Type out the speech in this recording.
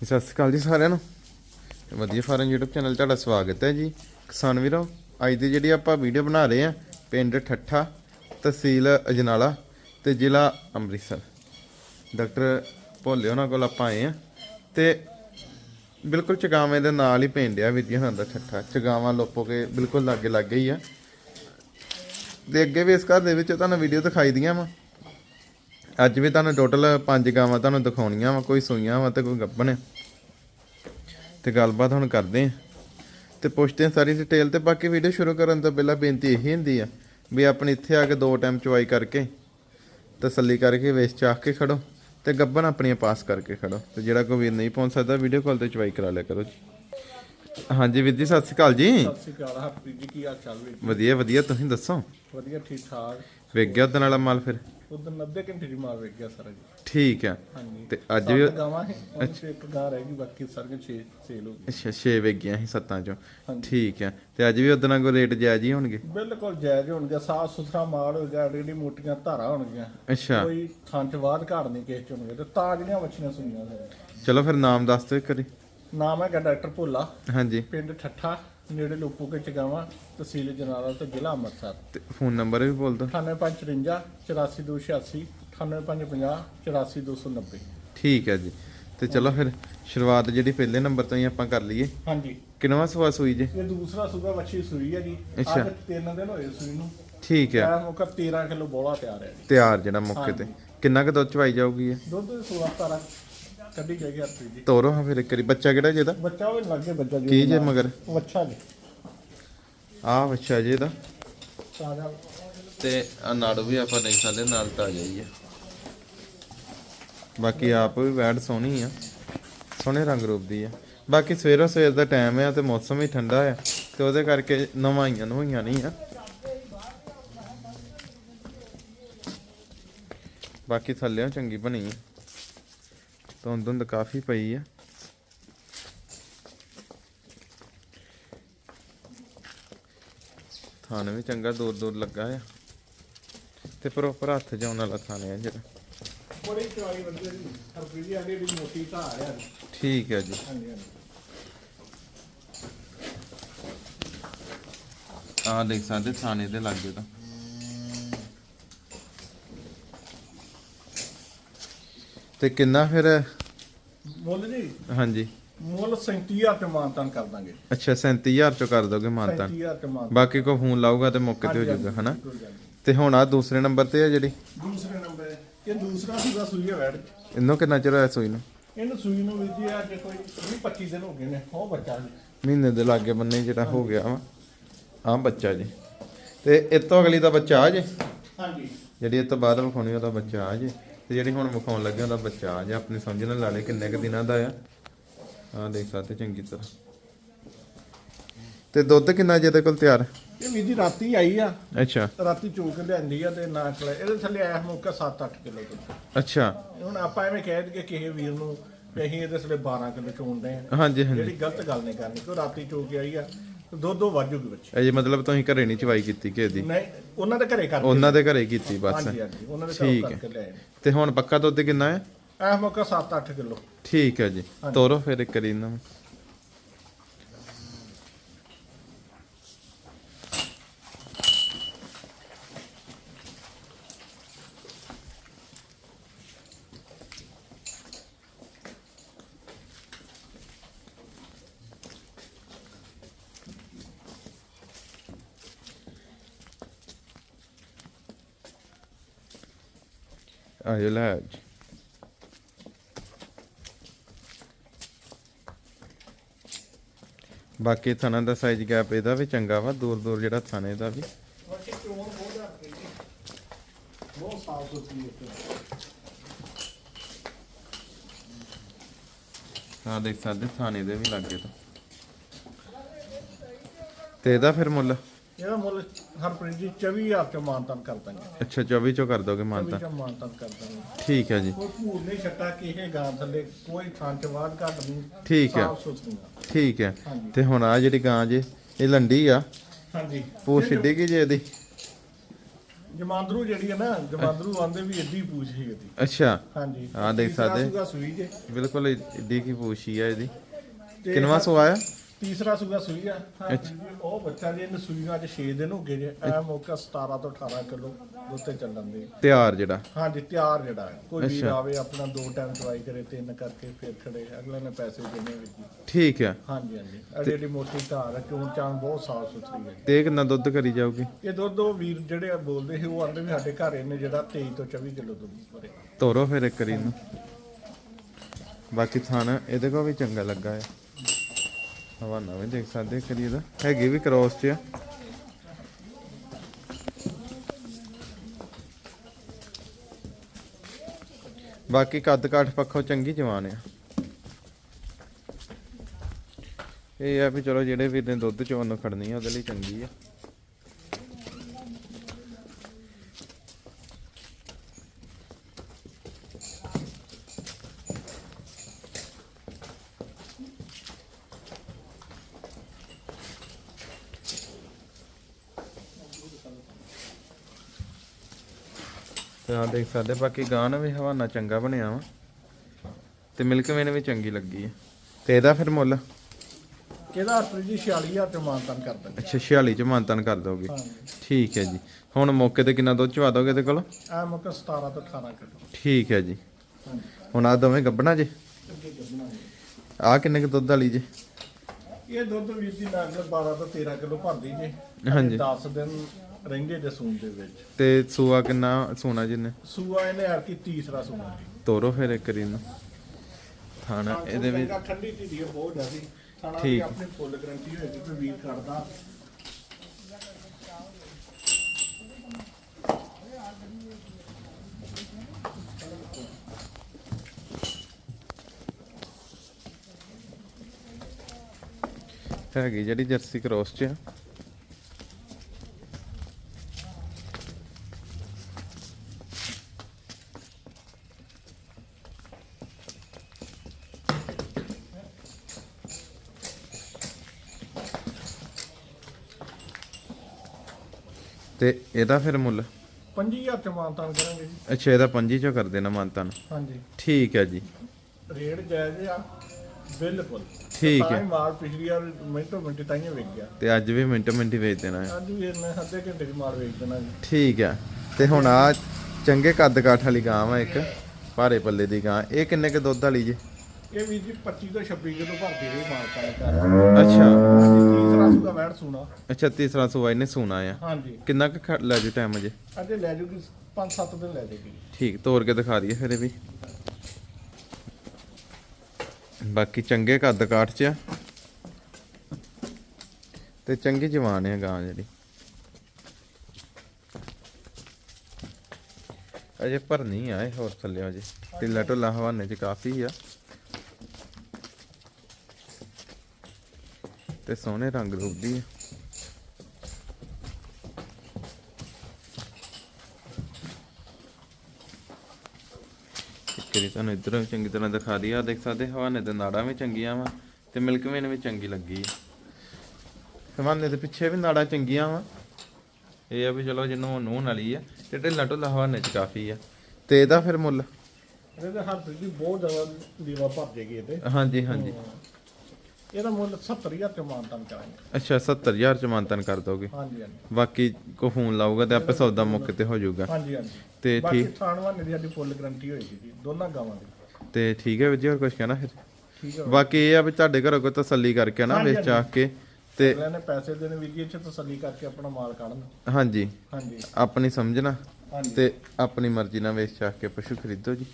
ਸਤਿ ਸ਼੍ਰੀ ਅਕਾਲ ਜੀ ਸਾਰਿਆਂ ਨੂੰ। ਵਧੀਆ ਫਾਰਮ YouTube ਚੈਨਲ ਤੁਹਾਡਾ ਸਵਾਗਤ ਹੈ ਜੀ। ਕਿਸਾਨ ਵੀਰੋ, ਅੱਜ ਦੀ ਜਿਹੜੀ ਆਪਾਂ ਵੀਡੀਓ ਬਣਾ ਰਹੇ ਆ ਪਿੰਡ ਠੱਠਾ ਤਹਿਸੀਲ ਅਜਨਾਲਾ ਤੇ ਜ਼ਿਲ੍ਹਾ ਅੰਮ੍ਰਿਤਸਰ। ਡਾਕਟਰ ਭੋਲੇ ਉਹਨਾਂ ਕੋਲ ਆਪਾਂ ਆਏ ਆ ਤੇ ਬਿਲਕੁਲ ਚਗਾਵੇਂ ਦੇ ਨਾਲ ਹੀ ਪਿੰਡ ਆ ਵਿਦਿਆ ਹੁੰਦਾ ਠੱਠਾ। ਚਗਾਵਾਂ ਲੋਪੋ ਕੇ ਬਿਲਕੁਲ ਲਾਗੇ ਲਾਗੇ ਹੀ ਆ। ਤੇ ਅੱਗੇ ਵੀ ਇਸ ਘਰ ਦੇ ਵਿੱਚ ਤੁਹਾਨੂੰ ਵੀਡੀਓ ਦਿਖਾਈ ਦੀਆਂ ਵਾ। ਅੱਜ ਵੀ ਤੁਹਾਨੂੰ ਟੋਟਲ ਪੰਜ ਗਾਵਾਂ ਤੁਹਾਨੂੰ ਦਿਖਾਉਣੀਆਂ ਵਾ ਕੋਈ ਸੂਈਆਂ ਵਾ ਤੇ ਕੋਈ ਗੱਭਣ। ਆ ਤੇ ਗੱਲਬਾਤ ਹੁਣ ਕਰਦੇ ਆ। ਤੇ ਪੁੱਛਦੇ ਆ ਸਾਰੀ ਡਿਟੇਲ ਤੇ ਬਾਕੀ ਵੀਡੀਓ ਸ਼ੁਰੂ ਕਰਨ ਤੋਂ ਪਹਿਲਾਂ ਬੇਨਤੀ ਇਹੀ ਹੁੰਦੀ ਆ ਵੀ ਆਪਣੀ ਇੱਥੇ ਆ ਕੇ ਦੋ ਟਾਈਮ ਚੁਆਈ ਕਰਕੇ ਤਸੱਲੀ ਕਰਕੇ ਵੇਚ ਚਾਹ ਕੇ ਖੜੋ ਤੇ ਗੱਭਣ ਆਪਣੀਆਂ ਪਾਸ ਕਰਕੇ ਖੜੋ। ਤੇ ਜਿਹੜਾ ਕੋਈ ਵੀਰ ਨਹੀਂ ਪਹੁੰਚ ਸਕਦਾ ਵੀਡੀਓ ਕਾਲ ਤੇ ਚੁਆਈ ਕਰਾ ਲਿਆ ਕਰੋ ਜੀ। ਹਾਂਜੀ ਵੀਰ ਜੀ ਸਤਿ ਸ਼੍ਰੀ ਅਕਾਲ ਜੀ। ਸਤਿ ਸ਼੍ਰੀ ਅਕਾਲ ਹਰਪ੍ਰੀਤ ਜੀ ਕੀ ਹਾਲ ਚਾਲ ਵੀਰ ਵਧੀਆ ਵਧੀਆ ਤੁਸੀਂ ਦੱਸੋ? ਵਧੀਆ ਠੀਕ ਠਾਕ ਵੇਖ ਗਿਆ ਉਹਦੇ ਨਾਲ ਮਾਲ ਫਿਰ? ਉਦੋਂ 90 ਘੰਟੇ ਦੀ ਮਾਰ ਵੇਖ ਗਿਆ ਸਾਰਾ ਜੀ। ਠੀਕ ਆ। ਹਾਂਜੀ। ਤੇ ਅੱਜ ਵੀ ਸੱਤ ਗਾਵਾਂ ਹੈ ਉਹਨਾਂ ਚ ਇੱਕ ਗਾਂ ਰਹਿ ਗਈ ਬਾਕੀ ਸਾਰੀਆਂ 6 ਸੇਲ ਹੋ ਗਈ ਅੱਛਾ 6 ਵੇਚ ਗਿਆ ਸੀ ਸੱਤਾਂ ਚੋਂ। ਠੀਕ ਆ। ਤੇ ਅੱਜ ਵੀ ਉਹਦੇ ਨਾਲ ਕੋਈ ਰੇਟ ਜਾਇਜ਼ ਹੀ ਹੋਣਗੇ? ਬਿਲਕੁਲ ਜਾਇਜ਼ ਹੋਣਗੇ। ਸਾਫ਼ ਸੁਥਰਾ ਮਾਲ ਹੋਏਗਾ ਜਿਹੜੀ ਮੋਟੀਆਂ ਧਾਰਾਂ ਹੋਣਗੀਆਂ। ਅੱਛਾ। ਕੋਈ ਥਾਂ ਚ ਘਾੜ ਨਹੀਂ ਕਿਸੇ ਚ ਹੋਣਗੇ। ਤੇ ਤਾਜ਼ੀਆਂ ਮੱਛੀਆਂ ਸੁਣੀਆਂ ਸਾਰੇ। ਚਲੋ ਫਿਰ ਨਾਮ ਦੱਸ ਦਿਓ ਕਰੀ ਨਾਮ ਹੈਗਾ ਡਾਕਟਰ ਭੋਲਾ। ਹਾਂਜੀ। ਪਿੰਡ ਠੱਠਾ। ਨੇੜੇ ਲੋਪੋ ਕੇ ਚਗਾਵਾਂ ਤਹਿਸੀਲ ਜਨਾਲਾ ਤੇ ਜ਼ਿਲ੍ਹਾ ਅੰਮ੍ਰਿਤਸਰ। ਤੇ ਫੋਨ ਨੰਬਰ ਵੀ ਬੋਲ ਦਿਓ। 9554 84286 98550 84290 ਠੀਕ ਹੈ ਜੀ। ਤੇ ਚਲੋ ਫਿਰ ਸ਼ੁਰੂਆਤ ਜਿਹੜੀ ਪਹਿਲੇ ਨੰਬਰ ਤੋਂ ਹੀ ਆਪਾਂ ਕਰ ਲਈਏ। ਹਾਂਜੀ। ਕਿੰਨਵਾਂ ਸਵਾ ਸੂਈ ਜੇ? ਇਹ ਦੂਸਰਾ ਸੂਗਾ ਵੱਛੀ ਸੂਈ ਹੈ ਜੀ। ਅੱਛਾ। ਤਿੰਨ ਦਿਨ ਹੋਏ ਸੂਈ ਨੂੰ। ਠੀਕ ਹੈ। ਮੁਕਰ 13 ਕਿਲੋ ਬੋਲਾ ਤਿਆਰ ਹੈ ਜੀ। ਤਿਆਰ ਜਿਹੜਾ ਮੌਕੇ ਤੇ। ਕਿੰਨਾ ਕੁ ਦੁੱਧ ਚਵਾਈ ਜਾਊਗੀ ਇਹ? ਦੁੱਧ 16 17 ਕੱਢੀ ਜਾਏਗੀ ਹਰ ਜੀ ਤੋਰੋ ਹਾਂ ਫਿਰ ਇੱਕ ਵਾਰੀ। ਬੱਚਾ ਕਿਹੜਾ ਜਿਹਦਾ ਬੱਚਾ ਉਹ ਲੱਗੇ ਬੱਚਾ ਜੀ ਕੀ ਜੇ ਮਗਰ? ਵੱਛਾ ਜੀ। ਆਹ ਬੱਚਾ ਜੇ ਦਾ। ਤੇ ਆ ਨਾੜੂ ਵੀ ਆਪਾਂ ਦੇਖ ਸਕਦੇ ਨਾਲ ਤਾਜ਼ਾ ਹੀ ਆ। ਬਾਕੀ ਆਪ ਵੀ ਵੈੜ ਸੋਹਣੀ ਆ। ਸੋਹਣੇ ਰੰਗ ਰੂਪ ਦੀ ਆ। ਬਾਕੀ ਸਵੇਰੋ ਸਵੇਰ ਦਾ ਟਾਈਮ ਆ ਤੇ ਮੌਸਮ ਵੀ ਠੰਡਾ ਆ ਤੇ ਉਹਦੇ ਕਰਕੇ ਨਵਾਈਆਂ ਨਵਾਈਆਂ ਨਹੀਂ ਆ। ਬਾਕੀ ਥੱਲਿਆਂ ਚੰਗੀ ਬਣੀ ਆ। ਧੁੰਦ ਧੁੰਦ ਕਾਫੀ ਪਈ ਆ। ਥਾਨ ਵੀ ਚੰਗਾ ਦੂਰ ਦੂਰ ਲੱਗਾ ਆ। ਤੇ ਪ੍ਰੋਪਰ ਹੱਥ ਜਾਉਣ ਵਾਲਾ ਥਾਨ ਆ ਜਿਹੜਾ। ਬੜੀ ਚਵਾਈ ਵਧੀਆ ਜੀ ਹਰ ਜੀ ਆਗੇ ਵੀ ਮੋਟੀ ਧਾਰ ਹੈ ਠੀਕ ਹੈ ਜੀ। ਹਾਂਜੀ ਹਾਂਜੀ। ਆਹ ਦੇਖ ਸਕਦੇ ਥਾਣੇ ਦੇ ਲਾਗੇ ਤਾਂ। ਤੇ ਕਿੰਨਾ ਫਿਰ? ਮੁੱਲ ਜੀ? ਹਾਂਜੀ। ਮੁੱਲ 37000 ਤੇ ਮਾਨਤਾਨ ਕਰ ਦਾਂਗੇ। ਅੱਛਾ 37000 ਚੋਂ ਕਰ ਦੋਗੇ ਮਾਨਤਾ 37000 ਤੇ ਮਾਨਤਾਨ। ਬਾਕੀ ਕੋ ਫੋਨ ਲਾਊਗਾ ਤੇ ਮੌਕੇ ਤੇ ਹੋ ਜਾਊਗਾ ਹਨਾ? ਤੇ ਹੁਣ ਆ ਦੂਸਰੇ ਨੰਬਰ ਤੇ ਆ ਜਿਹੜੀ? ਦੂਸਰੇ ਨੰਬਰ ਇਹ ਦੂਸਰਾ ਸੂਗਾ ਸੂਈ ਹੈ ਵੈੜ। ਇਹਨੂੰ ਕਿੰਨਾ ਚਿਰ ਹੋਇਆ ਸੂਈ ਨੂੰ? ਇਹਨੂੰ ਸੂਈ ਨੂੰ ਵੀ ਜੀ ਅੱਜ ਕੋਈ 20 25 ਦਿਨ ਹੋ ਗਏ ਨੇ ਉਹ ਬੱਚਾ ਜੀ। ਮਹੀਨੇ ਦੇ ਲਾਗੇ ਬੰਨੇ ਜਿਹੜਾ ਹੋ ਗਿਆ ਵਾ ਆ ਬੱਚਾ ਜੀ। ਤੇ ਇਹ ਤੋਂ ਅਗਲੀ ਦਾ ਬੱਚਾ ਆ ਜੇ? ਹਾਂਜੀ। ਜਿਹੜੀ ਇਹ ਤੋਂ ਬਾਅਦ ਵਿਖਾਉਣੀ ਉਹਦਾ ਬੱਚਾ ਆ ਜੇ। ਤੇ ਜਿਹੜੀ ਹੁਣ ਵਿਖਾਉਣ ਲੱਗੇ ਉਹਦਾ ਬੱਚਾ ਆ ਜੇ ਆਪਣੀ ਸਮਝ ਨਾਲ ਲਾ ਲੈ ਕਿੰਨੇ ਕੁ ਦਿਨਾਂ ਦਾ ਆ? ਆ ਦੇਖ ਸਕਦੇ ਚੰਗੀ ਤਰ੍ਹਾਂ। ਤੇ ਦੁੱਧ ਕਿੰਨਾ ਜੇ ਇਹਦੇ ਕੋਲ ਤਿਆਰ? ਇਹ ਵੀ ਜੀ ਰਾਤੀ ਆਈ ਆ। ਅੱਛਾ। ਰਾਤੀ ਚੋਕ ਲਿਆਂਦੀ ਆ ਤੇ ਨਾ ਖਲੇ ਇਹਦੇ ਥੱਲੇ ਆਇਆ ਮੌਕਾ 7-8 ਕਿਲੋ ਦੁੱਧ। ਅੱਛਾ। ਹੁਣ ਆਪਾਂ ਐਵੇਂ ਕਹਿ ਦਈਏ ਕਿਸੇ ਵੀਰ ਨੂੰ ਅਸੀਂ ਇਹਦੇ ਥੱਲੇ 12 ਕਿਲੋ ਚੋਣਦੇ ਆ। ਹਾਂਜੀ ਹਾਂਜੀ। ਜਿਹੜੀ ਗਲਤ ਗੱਲ ਨਹੀਂ ਕਰਨੀ। ਕਿਉਂ ਰਾਤੀ ਚੋਕ ਆਈ ਆ। ਦੁੱਧ ਦੋ ਵਾਜੂਗੀ ਬੱਚੇ ਇਹ ਜੀ ਮਤਲਬ ਤੁਸੀਂ ਘਰੇ ਨਹੀਂ ਚਵਾਈ ਕੀਤੀ ਕਿਸੇ ਦੀ ਨਹੀਂ ਉਹਨਾਂ ਦੇ ਘਰੇ ਕਰਕੇ। ਉਹਨਾਂ ਦੇ ਘਰੇ ਕੀਤੀ ਬਸ। ਹਾਂਜੀ ਹਾਂਜੀ ਉਹਨਾਂ ਦੇ ਠੀਕ ਘਰ ਹੈ। ਕਰਕੇ ਲਿਆਏ ਤੇ ਹੁਣ ਪੱਕਾ ਦੁੱਧ ਕਿੰਨਾ ਹੈ? ਐ ਮੌਕਾ 7-8 ਕਿਲੋ। ਠੀਕ ਹੈ ਜੀ। ਤੋਰੋ ਫਿਰ ਇੱਕ ਵਾਰੀ ਇਹਨਾਂ ਨੂੰ। ਲੈ ਆਓ ਜੀ ਬਾਕੀ ਥਾਣਾ ਦਾ ਸਾਈਜ਼ ਗੈਪ ਇਹਦਾ ਵੀ ਚੰਗਾ ਵਾ ਦੂਰ ਦੂਰ ਜਿਹੜਾ ਥਾਣੇ ਦਾ ਵੀ। ਬਾਕੀ ਚੋਣ ਬਹੁਤ ਜ਼ਿਆਦਾ ਜੀ ਬਹੁਤ ਸਾਫ਼ ਸੁਥਰੀ ਹੈ ਆ ਦੇਖ ਸਕਦੇ ਥਾਣੇ ਦੇ ਵੀ ਲੱਗੇ ਤਾਂ। ਤੇ ਇਹਦਾ ਫਿਰ ਮੁੱਲ? ਇਹਦਾ ਮੁੱਲ ਹਰਪ੍ਰੀਤ ਜੀ 24000 ਚ ਮਾਨਤਨ ਕਰ ਦਾਂਗੇ। ਅੱਛਾ 24 ਚੋਂ ਕਰ ਦੋਗੇ 24 ਮਾਨਤਾ ਚ ਮਾਨਤਨ ਕਰ ਦਾਂਗੇ। ਠੀਕ ਹੈ ਜੀ। ਕੋਈ ਭੂਰ ਨਹੀਂ ਛੱਟਾ ਕਿਸੇ ਗਾਂ ਥੱਲੇ ਕੋਈ ਥਾਂ ਚ ਬਾਦ ਘੱਟ ਨਹੀਂ ਠੀਕ ਹੈ। ਸਾਫ਼ ਸੁਥਰੀਆਂ ਠੀਕ ਹੈ। ਹਾਂਜੀ। ਤੇ ਹੁਣ ਆ ਜਿਹੜੀ ਗਾਂ ਜੇ ਇਹ ਲੰਡੀ ਆ। ਹਾਂਜੀ। ਪੂਛ ਛਿੱਡੀ ਕੀ ਜੇ ਇਹਦੀ? ਜਮਾਂਦਰੂ ਜਿਹੜੀ ਹੈ ਨਾ ਜਮਾਂਦਰੂ ਆਂਦੇ ਵੀ ਏਡੀ ਪੂਛ ਸੀ ਇਹਦੀ। ਅੱਛਾ। ਹਾਂਜੀ। ਹਾਂ, ਦੇਖ ਤੀਸਰਾ ਸਕਦੇ। ਸੂਗਾ ਸੂਈ ਜੇ। ਬਿਲਕੁਲ ਏਡੀ ਕੀ ਪੂਛੀ ਆ ਇਹਦੀ। ਤੇ ਕਿੰਨਵਾ ਸੂਆ ਆ? ਤੀਸਰਾ ਸੂਗਾ ਸੂਈ ਆ। ਉਹ ਬੱਚਾ ਜੀ ਇਹਨੂੰ ਸੂਈਆਂ ਅੱਜ 6 ਦਿਨ ਹੋ ਗਏ ਜੇ। ਐ ਮੌਕਾ 17 ਤੋਂ 18 ਕਿਲੋ ਦੁੱਧ ਤੇ ਚੱਲਣ ਦੇ। ਤਿਆਰ ਜਿਹੜਾ? ਹਾਂਜੀ ਤਿਆਰ ਜਿਹੜਾ ਹੈ। ਕੋਈ ਵੀਰ। ਆਵੇ ਆਪਣਾ ਦੋ ਟਾਈਮ ਦਵਾਈ ਕਰੇ ਤਿੰਨ ਕਰਕੇ ਫਿਰ ਖੜੇ। ਅਗਲੇ ਨੇ ਪੈਸੇ ਦੇਣੇ ਵੀ ਜੀ। ਠੀਕ ਆ। ਹਾਂਜੀ ਹਾਂਜੀ। ਅੜੀ ਅੜੀ ਮੋਟੀ ਧਾਰ ਹੈ ਚੋਣ ਚਾਣ ਬਹੁਤ ਸਾਫ਼ ਸੁਥਰੀ ਹੈ। ਤੇ ਇਹ ਕਿੰਨਾ ਦੁੱਧ ਕਰੀ ਜਾਊਗੀ? ਇਹ ਦੁੱਧ ਉਹ ਵੀਰ ਜਿਹੜੇ ਬੋਲਦੇ ਸੀ ਉਹ ਆਂਦੇ ਵੀ ਸਾਡੇ ਘਰ ਇਹਨੇ ਜਿਹੜਾ 23 ਤੋਂ 24 ਕਿਲੋ ਦੁੱਧ ਭਰੇ ਤੋਰੋ ਫਿਰ ਇੱਕ ਨੂੰ ਬਾਕੀ ਥਾਣ ਇਹਦੇ ਕੋਲ ਵੀ ਚੰਗਾ ਲੱਗਾ ਹੈ। ਹਵਾਨਾ ਵੀ ਦੇਖ ਸਕਦੇ ਕਰੀ ਇਹਦਾ ਹੈਗੀ ਵੀ ਕ੍ਰੋਸ ਚ ਆ। ਬਾਕੀ ਕੱਦ ਕਾਠ ਪੱਖੋਂ ਚੰਗੀ ਜਵਾਨ ਆ। ਇਹ ਆ ਵੀ ਚਲੋ ਜਿਹੜੇ ਵੀਰ ਨੇ ਦੁੱਧ ਚੋਣ ਨੂੰ ਖੜਨੀ ਆ, ਉਹਦੇ ਲਈ ਚੰਗੀ ਆ। ਆ ਦੇਖ ਸਕਦੇ ਬਾਕੀ ਗਾਨ ਵੀ ਹਵਾਨਾ ਚੰਗਾ ਬਣਿਆ ਵਾ। ਤੇ ਮਿਲਕ ਵੇਨ ਵੀ ਚੰਗੀ ਲੱਗੀ ਹੈ ਤੇ ਇਹਦਾ ਫਿਰ ਮੁੱਲ? ਇਹਦਾ ਅਰਥ ਜੀ 46000 ਤੇ ਮਾਨਤਨ ਕਰ ਦਿੰਦੇ ਅੱਛਾ 46 ਚ ਮਾਨਤਨ ਕਰ ਦੋਗੇ। ਠੀਕ ਹੈ ਜੀ। ਹੁਣ ਮੌਕੇ ਤੇ ਕਿੰਨਾ ਦੁੱਧ ਚਵਾ ਦੋਗੇ ਇਹਦੇ ਕੋਲ? ਐ ਮੌਕਾ 17 ਤੋਂ 18 ਕਿਲੋ। ਠੀਕ ਹੈ ਜੀ। ਹੁਣ ਆ ਦੋਵੇਂ ਗੱਬਣਾ ਜੇ। ਆ ਕਿੰਨੇ ਕੁ ਦੁੱਧ ਵਾਲੀ ਜੇ? ਇਹ ਦੁੱਧ ਵੀਰ ਦੀ ਨਾਲ 12 ਤੋਂ 13 ਕਿਲੋ ਭਰਦੀ ਜੇ। ਹਾਂਜੀ। 10 ਦਿਨ ਰਹਿੰਦੇ ਜੇ ਸੂਣ ਦੇ ਵਿੱਚ? ਤੇ ਸੂਆ ਕਿੰਨਾ ਸੋਨਾ ਜਿੰਨੇ? ਸੂਆ ਇਹਨੇ ਆ ਕੀ ਤੀਸਰਾ ਸੂਆ ਜੀ। ਤੋਰੋ ਫਿਰ ਇੱਕ ਵਾਰੀ ਨੂੰ ਥਾਣਾ ਇਹਦੇ ਵਿੱਚ ਠੰਡੀ ਢੀਡੀ ਹੈ, ਬਹੁਤ ਜ਼ਿਆਦੀ। ਥਾਣਾ ਠੀਕ। ਦੀ ਆਪਣੀ ਫੁੱਲ ਗਰੰਟੀ ਹੋਏਗੀ ਕਿ ਵੀਰ ਕਰਦਾ ਹੈਗੀ ਜਿਹੜੀ ਜਰਸੀ ਕ੍ਰੋਸ ਚ ਆ। ਤੇ ਇਹਦਾ ਫਿਰ ਮੁੱਲ? 5000 ਚ ਮਾਨਤਾਨ ਕਰਾਂਗੇ ਜੀ। ਅੱਛਾ ਇਹਦਾ 25 ਚੋਂ ਕਰ ਦੇਣਾ ਮਾਨਤਨ ਹਾਂਜੀ। ਠੀਕ ਹੈ ਜੀ। ਰੇਟ ਜਾਇਜ਼ ਆ ਬਿਲਕੁਲ। ਠੀਕ ਹੈ। ਮਾਲ ਪਿਛਲੀ ਵਾਰ ਮਿੰਟੋ ਮਿੰਟ ਤਾਂ ਹੀ ਵਿਕ ਗਿਆ ਤੇ ਅੱਜ ਵੀ ਮਿੰਟੋ ਮਿੰਟ ਹੀ ਵੇਚ ਦੇਣਾ ਹੈ। ਅੱਜ ਵੀ ਇਹਨੇ ਅੱਧੇ ਘੰਟੇ ਚ ਮਾਲ ਵੇਚ ਦੇਣਾ ਜੀ। ਠੀਕ ਹੈ। ਤੇ ਹੁਣ ਆ ਚੰਗੇ ਕੱਦ ਕਾਠ ਵਾਲੀ ਗਾਂ ਵਾ ਇੱਕ ਭਾਰੇ ਪੱਲੇ ਦੀ ਗਾਂ। ਇਹ ਕਿੰਨੇ ਕੁ ਦੁੱਧ ਵਾਲੀ ਜੇ? ਇਹ ਵੀ ਜੀ 25 ਤੋਂ 26 ਕਿਲੋ ਭਰਦੀ ਰਹੀ ਮਾਲ ਤਾਂ ਕਰ ਅੱਛਾ। ਤੀਸਰਾ ਸੂਗਾ ਵੈਟ ਸੂਣਾ। ਅੱਛਾ ਤੀਸਰਾ ਸੂਆ ਇਹਨੇ ਸੂਣਾ ਆ। ਹਾਂਜੀ। ਕਿੰਨਾ ਕੁ ਖ- ਲੈ ਜੂ ਟਾਈਮ ਅਜੇ। ਅਜੇ ਲੈ ਜੂਗੀ 5-7 ਦਿਨ ਲੈ ਜੇਗੀ ਠੀਕ ਤੋਰ ਕੇ ਦਿਖਾ ਦਈਏ ਫਿਰ ਇਹ ਵੀ। ਬਾਕੀ ਚੰਗੇ ਕੱਦ ਕਾਠ ਚ ਆ। ਤੇ ਚੰਗੀ ਜਵਾਨ ਆ ਗਾਂ ਜਿਹੜੀ। ਅਜੇ ਭਰਨੀ ਆ ਇਹ ਹੋਰ ਥੱਲੇ ਅਜੇ। ਢਿੱਲਾ ਢੁੱਲਾ ਹਵਾਨੇ ਚ ਕਾਫੀ ਆ। ਤੇ ਸੋਹਣੇ ਰੰਗ ਰੂਪ ਦੀ ਆ ਕਰੀ ਤੁਹਾਨੂੰ ਇਧਰੋਂ ਚੰਗੀ ਤਰ੍ਹਾਂ ਦਿਖਾ ਦਈਏ। ਆ ਦੇਖ ਸਕਦੇ ਹਵਾਨੇ ਤੇ ਨਾੜਾਂ ਵੀ ਚੰਗੀਆਂ ਵਾ ਤੇ ਮਿਲਕ ਵੇਨ ਵੀ ਚੰਗੀ ਲੱਗੀ ਹਵਾਨੇ ਦੇ ਪਿੱਛੇ ਵੀ ਨਾੜਾਂ ਚੰਗੀਆਂ ਵਾ। ਇਹ ਆ ਵੀ ਚਲੋ ਜਿਹਨੂੰ ਨੂਨ ਵਾਲੀ ਆ ਤੇ ਢਿੱਲਾ ਢੁੱਲਾ ਹਵਾਨੇ ਚ ਕਾਫੀ ਆ। ਤੇ ਇਹਦਾ ਫਿਰ ਮੁੱਲ? ਇਹਦੇ ਹਰ ਦੀ ਬਹੁਤ ਜ਼ਿਆਦਾ ਲੀਵਾ ਭਰ ਜੇਗੀ ਇਹਦੇ। ਹਾਂਜੀ ਹਾਂਜੀ। ਇਹਦਾ ਮੁੱਲ 70000 ਤੇ ਮਾਨਤਾਨ ਕਰਾਂਗੇ। ਅੱਛਾ 70000 ਚ ਮਾਨਤਨ ਕਰ ਦੋਗੇ? ਹਾਂਜੀ ਹਾਂਜੀ। ਬਾਕੀ ਕੋ ਫੋਨ ਲਾਊਗਾ ਤੇ ਆਪੇ ਸੌਦਾ ਮੌਕੇ ਤੇ ਹੋ ਜਾਊਗਾ। ਹਾਂਜੀ ਹਾਂਜੀ। ਤੇ ਬਾਕੀ ਠੀਕ ਥਾਣਵਾਨੇ ਦੀ ਸਾਡੀ ਫੁੱਲ ਗਰੰਟੀ ਹੋਏਗੀ ਜੀ ਦੋਨਾਂ ਗਾਵਾਂ ਦੀ। ਤੇ ਠੀਕ ਹੈ ਵੀਰ ਜੀ ਹੋਰ ਕੁਝ ਕਹਿਣਾ ਫਿਰ? ਠੀਕ ਬਾਕੀ ਇਹ ਆ ਵੀ ਤੁਹਾਡੇ ਘਰੋਂ ਕੋਈ ਤਸੱਲੀ ਕਰਕੇ ਨਾ ਵੇਚ ਆ ਕੇ ਤੇ ਅਗਲੇ ਨੇ ਪੈਸੇ ਦੇਣੇ ਵੀਰ ਜੀ ਇੱਥੇ ਤਸੱਲੀ ਕਰਕੇ ਆਪਣਾ ਮਾਲ ਕੱਢਣ। ਹਾਂਜੀ। ਹਾਂਜੀ। ਆਪਣੀ ਸਮਝਣਾ ਹਾਂਜੀ। ਤੇ ਆਪਣੀ ਮਰਜ਼ੀ ਨਾਲ ਵੇਚ ਚੱਕ ਕੇ ਪਸ਼ੂ ਖਰੀਦੋ ਜੀ।